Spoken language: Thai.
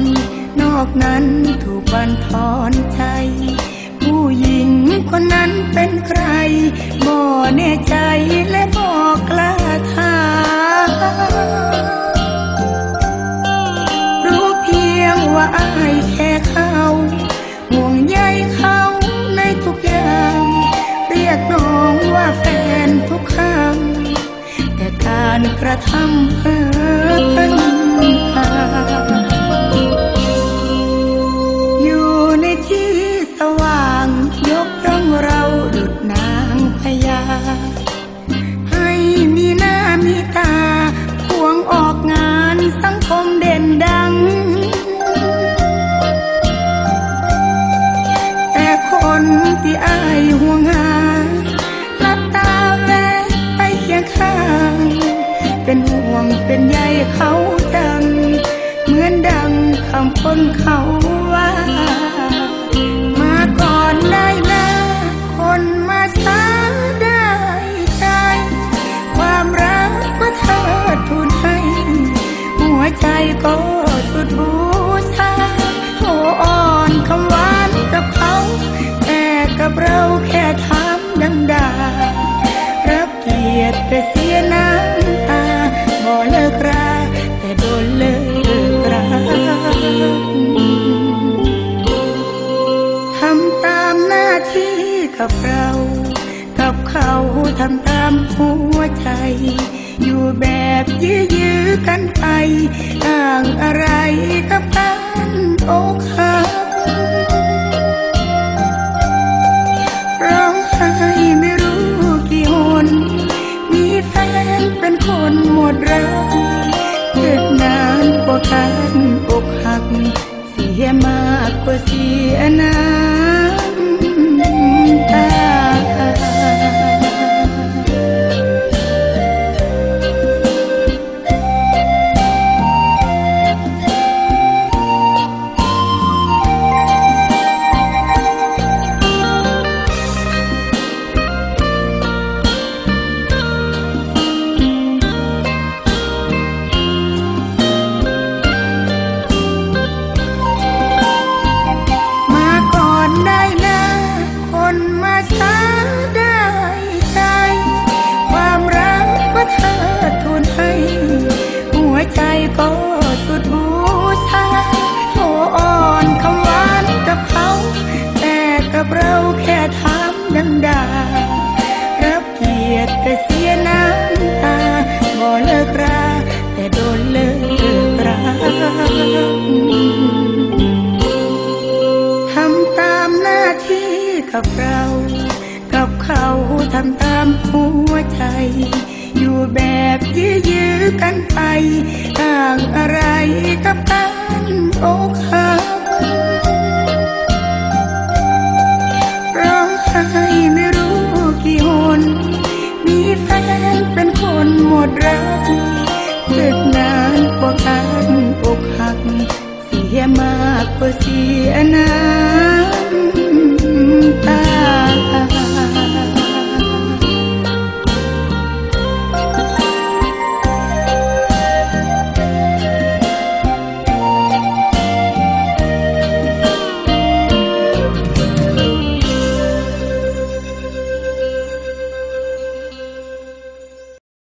นนอกนั้นถูกบันทอนใจ คนนั้นเป็นใคร บ่แน่ใจและบอกกล้าถามรู้เพียงว่าอายแค่เขาห่วงใยเขาในทุกอย่าง เรียกน้องว่าแฟนทุกครั้งแต่การกระทำเพิ่น เป็นห่วงเป็นใยเขาดัง เหมือนดังคำคนเขาว่า มาก่อนได้นะคนมาช้าได้ใจ ความรักมาเธอทุนให้ หัวใจก็ กับเรา กับเขาทำตามหัวใจ อยู่แบบยื้อยื้อกันไปต่างอะไรกับการอกหักร้องไห้ไม่รู้กี่หนมีแฟนเป็นคนหมดรักเกิดนานกว่าการอกหัก เสียมากกว่าเสียน้ำ หน้กับเรา กับเขาทำตามหัวใจ อยู่แบบยื้อยื้อกันไปต่างอะไรกับการอกหักร้องไห้ไม่รู้กี่หนมีแฟนเป็นคนหมดรักสึกนานกว่าการอกหัก เสียมากกว่าเสียน้ำ